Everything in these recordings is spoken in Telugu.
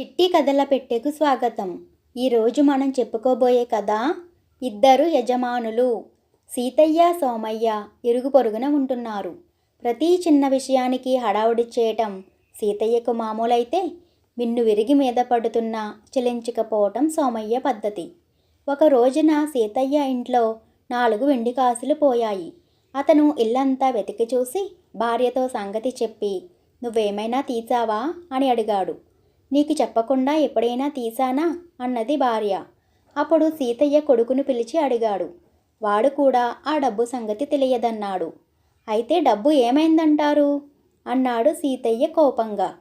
చిట్టి కథల పెట్టెకు స్వాగతం. ఈరోజు మనం చెప్పుకోబోయే కథ ఇద్దరు యజమానులు సీతయ్య సోమయ్య ఇరుగు పొరుగున ఉంటున్నారు. ప్రతి చిన్న విషయానికి హడావుడి చేయటం సీతయ్యకు మామూలైతే విన్ను విరిగి మీద పడుతున్నా చెలించకపోవటం సోమయ్య పద్ధతి. ఒక రోజున సీతయ్య ఇంట్లో నాలుగు వెండి కాసులు పోయాయి. అతను ఇల్లంతా వెతికి చూసి భార్యతో సంగతి చెప్పి నువ్వేమైనా తీసావా? అని అడిగాడు. నీకు చెప్పకుండా ఎప్పుడైనా తీసానా అన్నది భార్య. అప్పుడు సీతయ్య కొడుకును పిలిచి అడిగాడు. వాడు కూడా ఆ డబ్బు సంగతి తెలియదన్నాడు. అయితే డబ్బు ఏమైందంటారు? అన్నాడు సీతయ్య కోపంగా.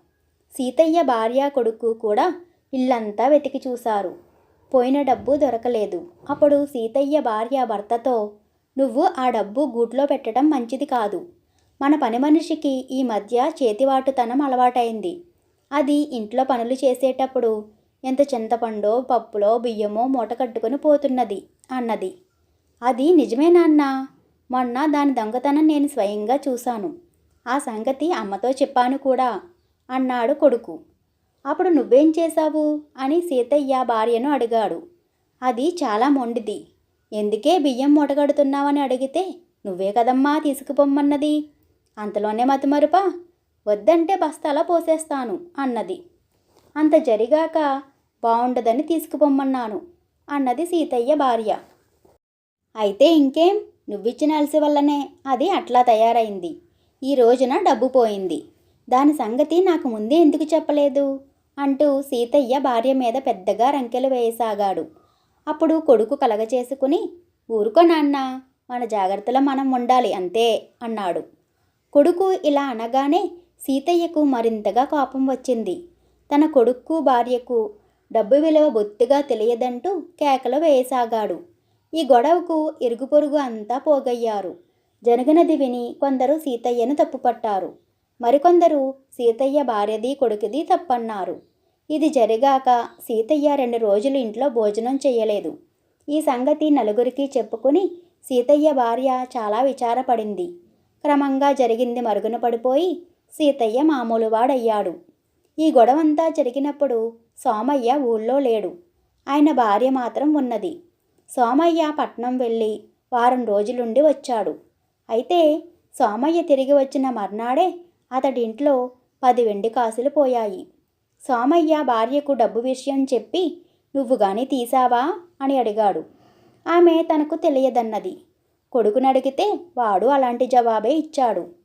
సీతయ్య భార్య కొడుకు కూడా ఇల్లంతా వెతికి చూశారు. పోయిన డబ్బు దొరకలేదు. అప్పుడు సీతయ్య భార్య భర్తతో నువ్వు ఆ డబ్బు గూట్లో పెట్టడం మంచిది కాదు. మన పని మనిషికి ఈ మధ్య చేతివాటుతనం అలవాటైంది. అది ఇంట్లో పనులు చేసేటప్పుడు ఎంత చింతపండో పప్పులో బియ్యమో మూట కట్టుకుని పోతున్నది అన్నది. అది నిజమే నాన్న. మొన్న దాని దొంగతనం నేను స్వయంగా చూశాను. ఆ సంగతి అమ్మతో చెప్పాను కూడా అన్నాడు కొడుకు. అప్పుడు నువ్వేం చేశావు? అని సీతయ్య భార్యను అడిగాడు. అది చాలా మొండిది. ఎందుకే బియ్యం మూటగడుతున్నావని అడిగితే నువ్వే కదమ్మా తీసుకుపోమ్మన్నది. అంతలోనే మతిమరుపా? వద్దంటే బస్తాలా పోసేస్తాను అన్నది. అంత జరిగాక బాగుండదని తీసుకుపోమ్మన్నాను అన్నది సీతయ్య భార్య. అయితే ఇంకేం? నువ్విచ్చిన అలసి వల్లనే అది అట్లా తయారైంది. ఈ రోజున డబ్బు పోయింది. దాని సంగతి నాకు ముందే ఎందుకు చెప్పలేదు? అంటూ సీతయ్య భార్య మీద పెద్దగా రంకెలు వేయసాగాడు. అప్పుడు కొడుకు కలగచేసుకుని ఊరుకో నాన్న మన జాగ్రత్తలో మనం ఉండాలి అంతే అన్నాడు. కొడుకు ఇలా అనగానే సీతయ్యకు మరింతగా కోపం వచ్చింది. తన కొడుక్కు భార్యకు డబ్బు విలువ బొత్తిగా తెలియదంటూ కేకలు వేయసాగాడు. ఈ గొడవకు ఇరుగు పొరుగు అంతా పోగయ్యారు. జరిగినది విని కొందరు సీతయ్యను తప్పుపట్టారు. మరికొందరు సీతయ్య భార్యది కొడుకుది తప్పన్నారు. ఇది జరిగాక సీతయ్య రెండు రోజులు ఇంట్లో భోజనం చేయలేదు. ఈ సంగతి నలుగురికి చెప్పుకుని సీతయ్య భార్య చాలా విచారపడింది. క్రమంగా జరిగింది మరుగున పడిపోయి సీతయ్య మామూలువాడయ్యాడు. ఈ గొడవంతా జరిగినప్పుడు సోమయ్య ఊళ్ళో లేడు. ఆయన భార్య మాత్రం ఉన్నది. సోమయ్య పట్నం వెళ్ళి వారం రోజులుండి వచ్చాడు. అయితే సోమయ్య తిరిగి వచ్చిన మర్నాడే అతడింట్లో పది వెండి కాసులు పోయాయి. సోమయ్య భార్యకు డబ్బు విషయం చెప్పి నువ్వు గాని తీసావా? అని అడిగాడు. ఆమె తనకు తెలియదన్నది. కొడుకునడిగితే వాడు అలాంటి జవాబే ఇచ్చాడు.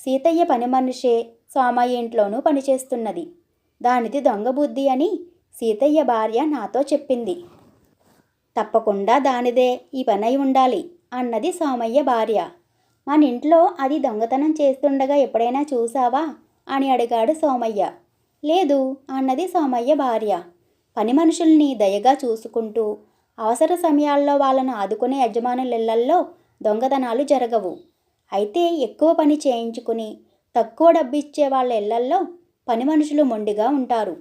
సీతయ్య పని మనిషే సోమయ్య ఇంట్లోనూ పనిచేస్తున్నది దానిది దొంగ బుద్ధి అని సీతయ్య భార్య నాతో చెప్పింది. తప్పకుండా దానిదే ఈ పనై ఉండాలి అన్నది సోమయ్య భార్య. మన ఇంట్లో అది దొంగతనం చేస్తుండగా ఎప్పుడైనా చూసావా? అని అడిగాడు సోమయ్య. లేదు అన్నది సోమయ్య భార్య. పని మనుషుల్ని దయగా చూసుకుంటూ అవసర సమయాల్లో వాళ్ళను ఆదుకునే యజమానులిళ్ళల్లో దొంగతనాలు జరగవు. అయితే ఎక్కువ పని చేయించుకుని తక్కువ డబ్బు ఇచ్చే వాళ్ళ ఇళ్ళల్లో పని మనుషులు మొండిగా ఉంటారు.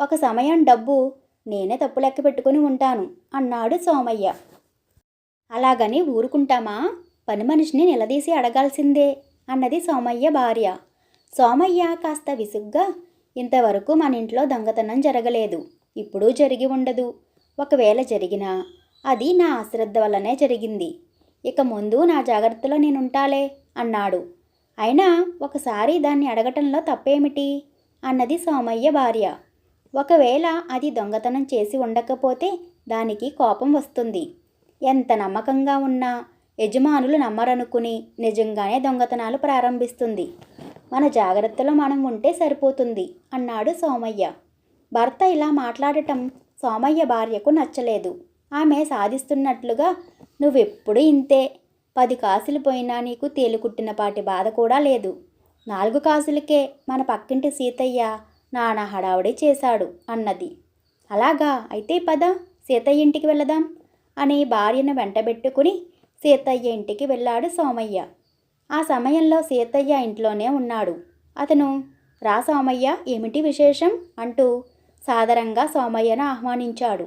ఒక సమయం డబ్బు నేనే తప్పు లెక్క పెట్టుకుని ఉంటాను అన్నాడు సోమయ్య. అలాగని ఊరుకుంటామా? పని మనిషిని నిలదీసి అడగాల్సిందే అన్నది సోమయ్య భార్య. సోమయ్య కాస్త విసుగ్గా ఇంతవరకు మన ఇంట్లో దొంగతనం జరగలేదు ఇప్పుడు జరిగి ఉండదు. ఒకవేళ జరిగినా అది నా అశ్రద్ధ వల్లనే జరిగింది. ఇక ముందు నా జాగ్రత్తలో నేనుంటాలే అన్నాడు. అయినా ఒకసారి దాన్ని అడగటంలో తప్పేమిటి? అన్నది సోమయ్య భార్య. ఒకవేళ అది దొంగతనం చేసి ఉండకపోతే దానికి కోపం వస్తుంది. ఎంత నమ్మకంగా ఉన్నా యజమానులు నమ్మరనుకుని నిజంగానే దొంగతనాలు ప్రారంభిస్తుంది. మన జాగ్రత్తలో మనం ఉంటే సరిపోతుంది అన్నాడు సోమయ్య. భర్త ఇలా మాట్లాడటం సోమయ్య భార్యకు నచ్చలేదు. ఆమె సాధిస్తున్నట్లుగా నువ్వెప్పుడు ఇంతే. పది కాసులు పోయినా నీకు తేలికుట్టినపాటి బాధ కూడా లేదు. నాలుగు కాసులకే మన పక్కింటి సీతయ్య నానా హడావుడి చేశాడు అన్నది. అలాగా? అయితే పద సీతయ్య ఇంటికి వెళదాం అని భార్యను వెంటబెట్టుకుని సీతయ్య ఇంటికి వెళ్ళాడు సోమయ్య. ఆ సమయంలో సీతయ్య ఇంట్లోనే ఉన్నాడు. అతను రా సోమయ్య ఏమిటి విశేషం? అంటూ సాదరంగా సోమయ్యను ఆహ్వానించాడు.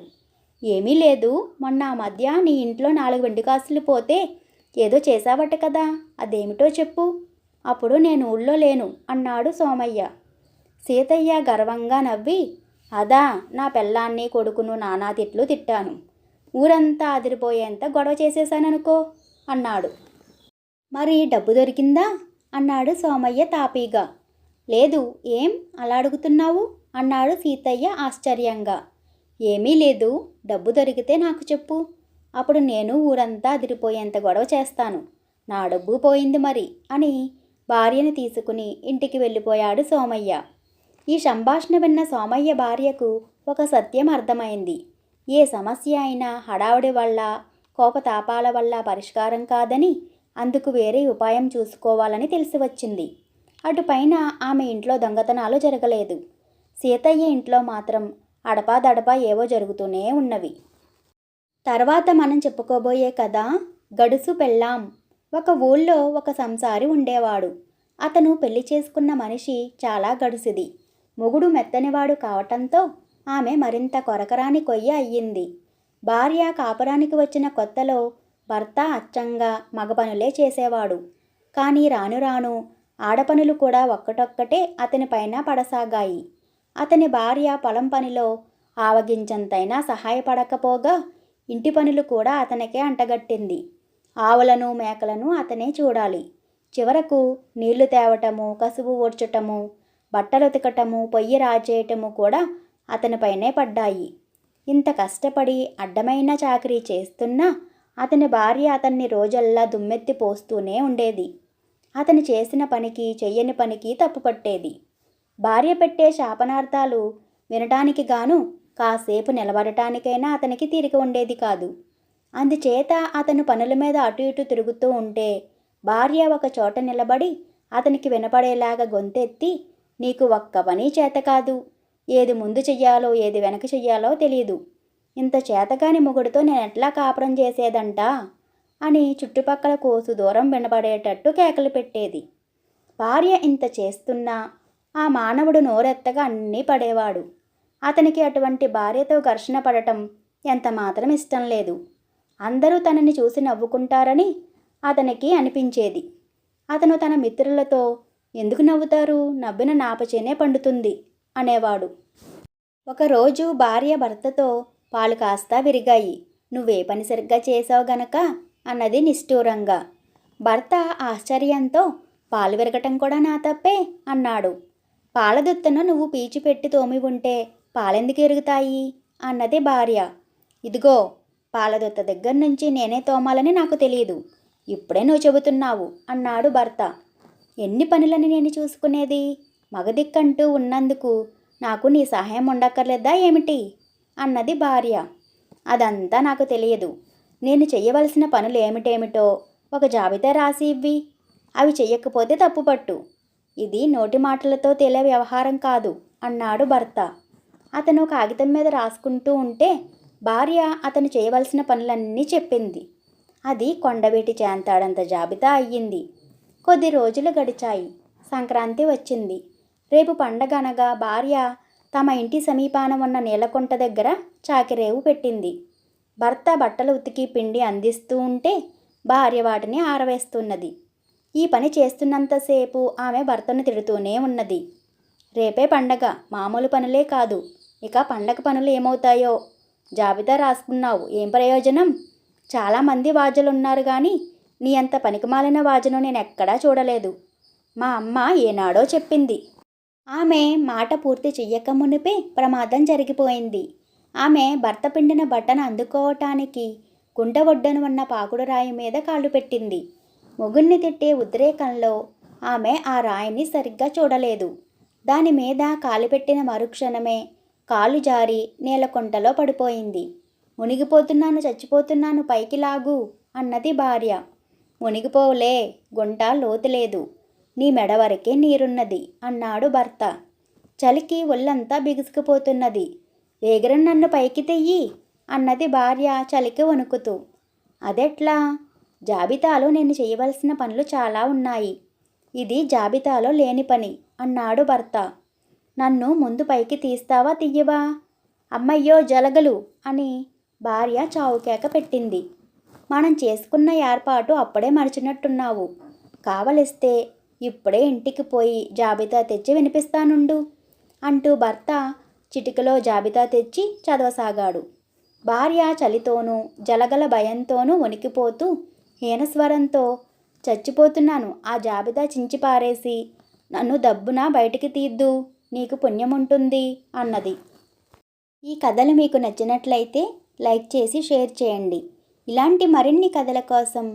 ఏమీ లేదు. మొన్న మధ్య నీ ఇంట్లో నాలుగు వెండి కాసులు పోతే ఏదో చేశావట కదా అదేమిటో చెప్పు. అప్పుడు నేను ఊళ్ళో లేను అన్నాడు సోమయ్య. సీతయ్య గర్వంగా నవ్వి అదా నా పెళ్ళాన్ని కొడుకును నానా తిట్లు తిట్టాను. ఊరంతా అదిరిపోయేంత గొడవ చేసేశాననుకో అన్నాడు. మరి డబ్బు దొరికిందా? అన్నాడు సోమయ్య తాపీగా. లేదు ఏం? అలా అడుగుతున్నావు? అన్నాడు సీతయ్య ఆశ్చర్యంగా. ఏమీ లేదు. డబ్బు దొరికితే నాకు చెప్పు. అప్పుడు నేను ఊరంతా అదిరిపోయేంత గొడవ చేస్తాను. నా డబ్బు పోయింది మరి అని భార్యను తీసుకుని ఇంటికి వెళ్ళిపోయాడు సోమయ్య. ఈ సంభాషణ విన్న సోమయ్య భార్యకు ఒక సత్యం అర్థమైంది. ఏ సమస్య అయినా హడావుడి వల్ల కోపతాపాల వల్ల పరిష్కారం కాదని అందుకు వేరే ఉపాయం చూసుకోవాలని తెలిసి వచ్చింది. అటుపైన ఆమె ఇంట్లో దొంగతనాలు జరగలేదు. సీతయ్య ఇంట్లో మాత్రం అడపాదడపా ఏవో జరుగుతూనే ఉన్నవి. తర్వాత మనం చెప్పుకోబోయే కథ గడుసు పెళ్ళాం. ఒక ఊళ్ళో ఒక సంసారి ఉండేవాడు. అతను పెళ్ళి చేసుకున్న మనిషి చాలా గడుసుది. మొగుడు మెత్తనివాడు కావటంతో ఆమె మరింత కొరకరాని కొయ్య అయ్యింది. భార్య కాపురానికి వచ్చిన కొత్తలో భర్త అచ్చంగా మగపనులే చేసేవాడు. కానీ రాను రాను ఆడపనులు కూడా ఒక్కటొక్కటే అతని పైన పడసాగాయి. అతని భార్య పొలం పనిలో ఆవగించంతైనా సహాయపడకపోగా ఇంటి పనులు కూడా అతనికే అంటగట్టింది. ఆవులను మేకలను అతనే చూడాలి. చివరకు నీళ్ళు తేవటము కసువు ఓడ్చటము బట్టలు ఉతకటము పొయ్యి రాచేయటము కూడా అతనిపైనే పడ్డాయి. ఇంత కష్టపడి అడ్డమైన చాకరీ చేస్తున్నా అతని భార్య అతన్ని రోజల్లా దుమ్మెత్తి పోస్తూనే ఉండేది. అతను చేసిన పనికి చెయ్యని పనికి తప్పుపట్టేది. భార్య పెట్టే శాపనార్థాలు వినటానికి గాను కాసేపు నిలబడటానికైనా అతనికి తీరిక ఉండేది కాదు. అందుచేత అతను పనుల మీద అటు ఇటు తిరుగుతూ ఉంటే భార్య ఒక చోట నిలబడి అతనికి వినపడేలాగా గొంతెత్తి నీకు ఒక్క పని చేత కాదు. ఏది ముందు చెయ్యాలో ఏది వెనక చెయ్యాలో తెలియదు ఇంత చేతకాని మొగుడితో నేను ఎట్లా కాపురం చేసేదంట? అని చుట్టుపక్కల కోసు దూరం వినపడేటట్టు కేకలు పెట్టేది. భార్య ఇంత చేస్తున్నా ఆ మానవుడు నోరెత్తగా అన్నీ పడేవాడు. అతనికి అటువంటి భార్యతో ఘర్షణ పడటం ఎంత మాత్రం ఇష్టం లేదు. అందరూ తనని చూసి నవ్వుకుంటారని అతనికి అనిపించేది. అతను తన మిత్రులతో ఎందుకు నవ్వుతారు? నవ్విన నాపచేనే పండుతుంది అనేవాడు. ఒకరోజు భార్య భర్తతో పాలు కాస్తా విరిగాయి. నువ్వే పని సరిగ్గా చేసావు గనక అన్నది నిష్ఠూరంగా. భర్త ఆశ్చర్యంతో పాలు విరగటం కూడా నా తప్పే అన్నాడు. పాలదుత్తను నువ్వు పీచి పెట్టి తోమి ఉంటే పాలెందుకు ఎరుగుతాయి? అన్నది భార్య. ఇదిగో పాలదొత్త దగ్గర నుంచి నేనే తోమాలని నాకు తెలియదు ఇప్పుడే నువ్వు చెబుతున్నావు అన్నాడు భర్త. ఎన్ని పనులని నేను చూసుకునేది? మగదిక్కంటూ ఉన్నందుకు నాకు నీ సహాయం ఉండక్కర్లేదా ఏమిటి? అన్నది భార్య. అదంతా నాకు తెలియదు. నేను చెయ్యవలసిన పనులు ఏమిటేమిటో ఒక జాబితా రాసి ఇవ్వి. అవి చెయ్యకపోతే తప్పుపట్టు. ఇది నోటి మాటలతో తేలే వ్యవహారం కాదు అన్నాడు భర్త. అతను కాగితం మీద రాసుకుంటూ ఉంటే భార్య అతను చేయవలసిన పనులన్నీ చెప్పింది. అది కొండబెట్టి చేంతాడంత జాబితా అయ్యింది. కొద్ది రోజులు గడిచాయి. సంక్రాంతి వచ్చింది. రేపు పండగనగా భార్య తమ ఇంటి సమీపాన ఉన్న నీలకుంట దగ్గర చాకిరేవు పెట్టింది. భర్త బట్టలు ఉతికి పిండి అందిస్తూ ఉంటే భార్య వాటిని ఆరవేస్తున్నది. ఈ పని చేస్తున్నంతసేపు ఆమె భర్తను తిడుతూనే ఉన్నది. రేపే పండగ. మామూలు పనులే కాదు. ఇక పండగ పనులు ఏమవుతాయో? జాబితా రాసుకున్నావు. ఏం ప్రయోజనం? చాలామంది వాజలు ఉన్నారు కానీ నీ అంత పనికిమాలిన వాజను నేను ఎక్కడా చూడలేదు. మా అమ్మ ఏనాడో చెప్పింది. ఆమె మాట పూర్తి చెయ్యక మునిపే ప్రమాదం జరిగిపోయింది. ఆమె భర్త పిండిన బట్టను అందుకోవటానికి గుంట ఒడ్డను ఉన్న పాకుడు రాయి మీద కాళ్ళు పెట్టింది. మొగుణ్ణి తిట్టే ఉద్రేకంలో ఆమె ఆ రాయిని సరిగ్గా చూడలేదు. దాని మీద కాలిపెట్టిన మరుక్షణమే కాలు జారి నేలకొంటలో పడిపోయింది. మునిగిపోతున్నాను చచ్చిపోతున్నాను పైకి లాగు అన్నది భార్య. మునిగిపోవులే గుంట లోతు లేదు నీ మెడ వరకే నీరున్నది అన్నాడు భర్త. చలికి ఒళ్ళంతా బిగుసుకుపోతున్నది. వేగరం నన్ను పైకి తెయ్యి అన్నది భార్య చలికి వణుకుతూ. అదెట్లా? జాబితాలో నేను చేయవలసిన పనులు చాలా ఉన్నాయి. ఇది జాబితాలో లేని పని అన్నాడు భర్త. నన్ను ముందు పైకి తీస్తావా తీయవా అమ్మయ్యో జలగలు అని భార్య చావుకేక పెట్టింది. మనం చేసుకున్న ఏర్పాటు అప్పుడే మరిచినట్టున్నావు. కావలిస్తే ఇప్పుడే ఇంటికి పోయి జాబితా తెచ్చి వినిపిస్తానుండు అంటూ భర్త చిటికలో జాబితా తెచ్చి చదవసాగాడు. భార్య చలితోనూ జలగల భయంతోనూ వణికిపోతూ హీనస్వరంతో చచ్చిపోతున్నాను. ఆ జాబితా చించిపారేసి నన్ను దబ్బున బయటికి తీద్దు. నీకు పుణ్యముంటుంది అన్నది. ఈ కథలు మీకు నచ్చినట్లయితే లైక్ చేసి షేర్ చేయండి. ఇలాంటి మరిన్ని కథల కోసం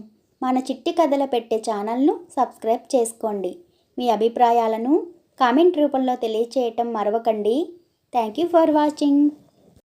మన చిట్టి కథల పెట్టే ఛానల్ను సబ్స్క్రైబ్ చేసుకోండి. మీ అభిప్రాయాలను కామెంట్ రూపంలో తెలియచేయటం మరవకండి. Thank you for watching.